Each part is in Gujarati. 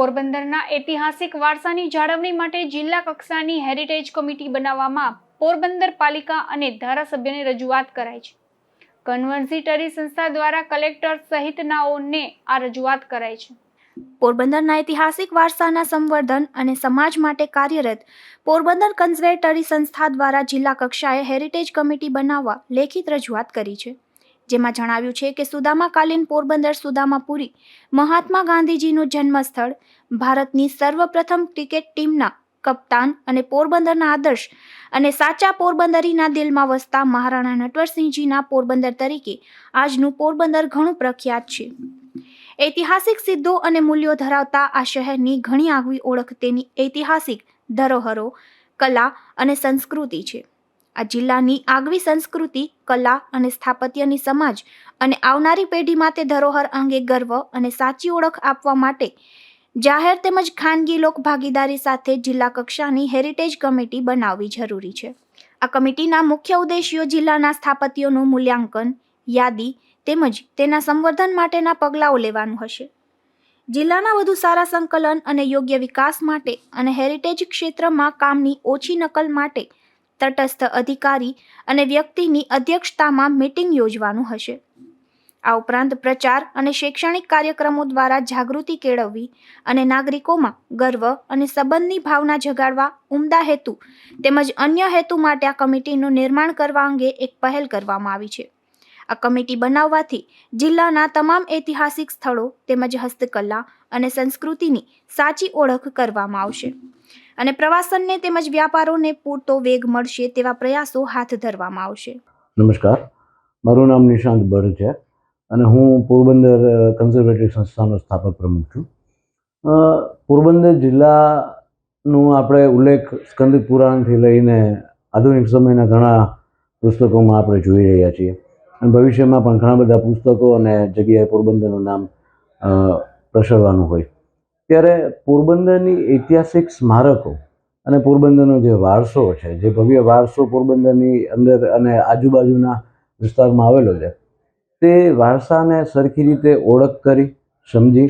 પોરબંદરના ઐતિહાસિક વારસાની જાળવણી માટે જિલ્લા કક્ષાની હેરિટેજ કમિટી બનાવવામાં પોરબંદર પાલિકા અને ધારાસભ્યને રજૂઆત કરાઈ છે. કન્વર્ઝિટરી સંસ્થા દ્વારા કલેક્ટર સહિતનાઓને આ રજૂઆત કરાઈ છે. પોરબંદરના ઐતિહાસિક વારસાના સંવર્ધન અને સમાજ માટે કાર્યરત પોરબંદર કન્ઝર્વેટરી સંસ્થા દ્વારા જિલ્લા કક્ષાએ હેરિટેજ કમિટી બનાવવા લેખિત રજૂઆત કરી છે. જેમાં જણાવ્યું છે કે સુદામાકાલીન પોરબંદર સુદામાપુરી મહાત્મા ગાંધીજીનું જન્મસ્થળ, ભારતની સર્વપ્રથમ ક્રિકેટ ટીમના કપ્તાન અને પોરબંદરના આદર્શ અને સાચા પોરબંદરીના દિલમાં વસતા મહારાણા નટવરસિંહજીના પોરબંદર તરીકે આજનું પોરબંદર ઘણું પ્રખ્યાત છે. ઐતિહાસિક સિદ્ધો અને મૂલ્યો ધરાવતા આ શહેરની ઘણી આગવી ઓળખ તેની ઐતિહાસિક ધરોહરો, કલા અને સંસ્કૃતિ છે. આ જિલ્લાની આગવી સંસ્કૃતિ, કલા અને સ્થાપત્યની સમાજ અને આવનારી પેઢી માટે ધરોહર અંગે ગર્વ અને સાચી ઓળખ આપવા માટે જાહેર તેમજ ખાનગી લોકભાગીદારી સાથે જિલ્લા કક્ષાની હેરિટેજ કમિટી બનાવવી જરૂરી છે. આ કમિટીના મુખ્ય ઉદ્દેશ્યો જિલ્લાના સ્થાપત્યોનું મૂલ્યાંકન, યાદી તેમજ તેના સંવર્ધન માટેના પગલાઓ લેવાનું હશે. જિલ્લાના વધુ સારા સંકલન અને યોગ્ય વિકાસ માટે અને હેરિટેજ ક્ષેત્રમાં કામની ઓછી નકલ માટે તટસ્થ અધિકારી અને વ્યક્તિની અધ્યક્ષતામાં મીટિંગ યોજવાનું હશે. આ ઉપરાંત પ્રચાર અને શૈક્ષણિક કાર્યક્રમો દ્વારા જાગૃતિ કેળવવી અને નાગરિકોમાં ગર્વ અને સંબંધની ભાવના જગાડવા, ઉમદા હેતુ તેમજ અન્ય હેતુ માટે આ કમિટીનું નિર્માણ કરવા અંગે એક પહેલ કરવામાં આવી છે. આ કમિટી બનાવવાથી જિલ્લાના તમામ ઐતિહાસિક સ્થળો તેમજ હસ્તકલા અને સંસ્કૃતિની સાચી ઓળખ કરવામાં આવશે. અને પ્રવાસનને તેમજ વ્યાપારોને પૂરતો વેગ મળશે તેવા પ્રયાસો હાથ ધરવામાં આવશે. નમસ્કાર. મારું નામ નિશાંત ભર છે અને હું પોરબંદર કન્ઝર્વેટિવ સંસ્થાનો સ્થાપક પ્રમુખ છું. પોરબંદર જિલ્લાનું આપણે ઉલ્લેખ સ્કંદ પુરાણથી લઈને આધુનિક સમયના ઘણા પુસ્તકોમાં આપણે જોઈ રહ્યા છીએ. અને ભવિષ્યમાં પણ ઘણા બધા પુસ્તકો અને જગ્યાએ પોરબંદરનું નામ પ્રસરવાનું હોય. ત્યારે પોરબંદરની ઐતિહાસિક સ્મારકો અને પોરબંદરનો જે વારસો છે, જે ભવ્ય વારસો પોરબંદરની અંદર અને આજુબાજુના વિસ્તારમાં આવેલો છે, તે વારસાને સરખી રીતે ઓળખ કરી, સમજી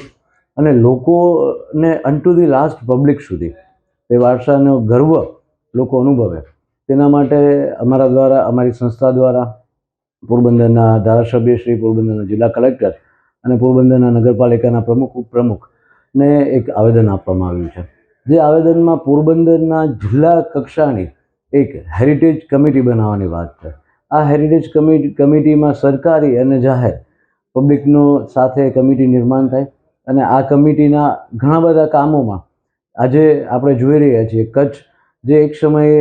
અને લોકોને unto the last public સુધી તે વારસાનો ગર્વ લોકો અનુભવે. તેના માટે અમારા દ્વારા, અમારી સંસ્થા દ્વારા પોરબંદરના ધારાસભ્ય શ્રી, પોરબંદરના જિલ્લા કલેક્ટર અને પોરબંદરના નગરપાલિકાના પ્રમુખ ઉપપ્રમુખને એક આવેદન આપવામાં આવ્યું છે. જે આવેદનમાં પોરબંદરના જિલ્લા કક્ષાની એક હેરિટેજ કમિટી બનાવવાની વાત છે. આ હેરિટેજ કમિટી કમિટીમાં સરકારી અને જાહેર પબ્લિકનો સાથે કમિટી નિર્માણ થાય અને આ કમિટીના ઘણા બધા કામોમાં આજે આપણે જોઈ રહ્યા છીએ. કચ્છ જે એક સમયે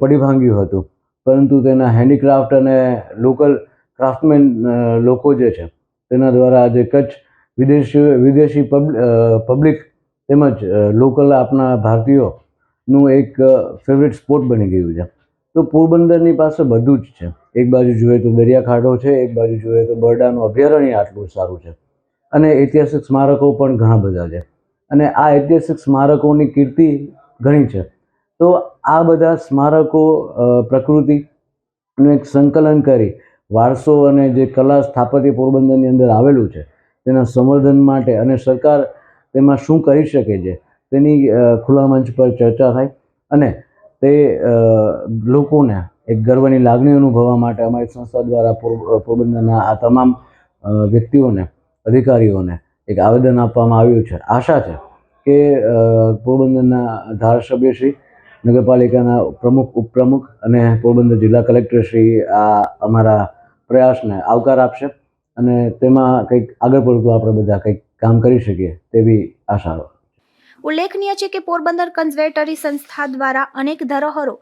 પડી ભાંગ્યું હતું, પરંતુ તેના હેન્ડીક્રાફ્ટ અને લોકલ ક્રાફ્ટમેન લોકો જે છે, તેના દ્વારા આજે કચ્છ વિદેશી વિદેશી પબ્લિક તેમજ લોકલ આપણા ભારતીયોનું એક ફેવરેટ સ્પોટ બની ગયું છે. તો પોરબંદરની પાસે બધું જ છે. એક બાજુ જોઈએ તો દરિયાકાંઠો છે, એક બાજુ જોઈએ તો બરડાનું અભયારણ્ય આટલું સારું છે. અને ઐતિહાસિક સ્મારકો પણ ઘણા બધા છે. અને આ ઐતિહાસિક સ્મારકોની કીર્તિ ઘણી છે. તો આ બધા સ્મારકો પ્રકૃતિનું એક સંકલન કરી વારસો અને જે કલા સ્થાપત્ય પોરબંદરની અંદર આવેલું છે તેના સંવર્ધન માટે અને સરકાર તેમાં શું કરી શકે છે તેની ખુલ્લા મંચ પર ચર્ચા થાય અને તે લોકોને એક ગર્વની લાગણી અનુભવવા માટે અમારી સંસ્થા દ્વારા પોર- પોરબંદરના આ તમામ વ્યક્તિઓને, અધિકારીઓને એક આવેદન આપવામાં આવ્યું છે. આશા છે કે પોરબંદરના ધારાસભ્યશ્રી નગરપાલિકાના પ્રમુખ, ઉપપ્રમુખ અને પોરબંદર જિલ્લા કલેક્ટરશ્રી આ અમારા પ્રયાસને આવકાર આપશે. અને તેમાં કંઈક આગળ પડતું આપણે બધા કંઈક કામ કરી શકીએ તેવી આશા ઉલ્લેખનીય છે કે પોરબંદર કન્ઝર્વેટરી સંસ્થા દ્વારા અનેક ધરોહરો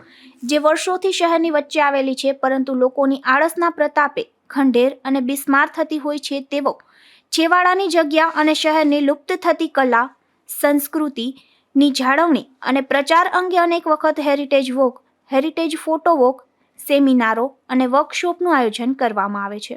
જે વર્ષોથી શહેરની વચ્ચે આવેલી છે, પરંતુ લોકોની આળસના પ્રતાપે ખંડેર અને બિસ્માર થતી હોય છે તેવો છેવાડાની જગ્યા અને શહેરની લુપ્ત થતી કલા સંસ્કૃતિની જાળવણી અને પ્રચાર અંગે અનેક વખત heritage walk, heritage photo walk, સેમિનારો અને વર્કશોપનું આયોજન કરવામાં આવે છે.